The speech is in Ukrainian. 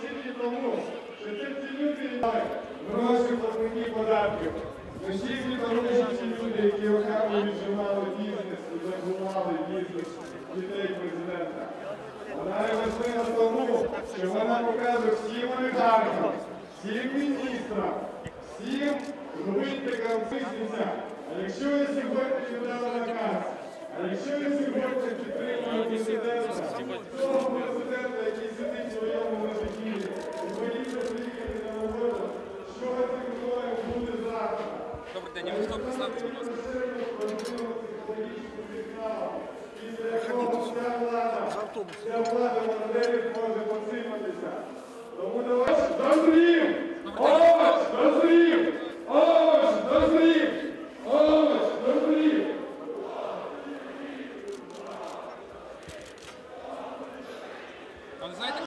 тільки тому, що це ці люди гроші платники податків. Ми що ці люди, які роками віджимали бізнес і загрували бізнес дітей президента. Вона і важлива тому, що вона показує всім олігархам, всім міністрам, всім гвинтикам бізнеса. А якщо я сьогодні не дала наказ, а якщо я сьогодні підтримую вся влада, вся влада моделі може посипатися. Тому давайте дозрів! Овоч, дозрів! Овоч, дозрів! Овоч, дозрів! А ви знаєте,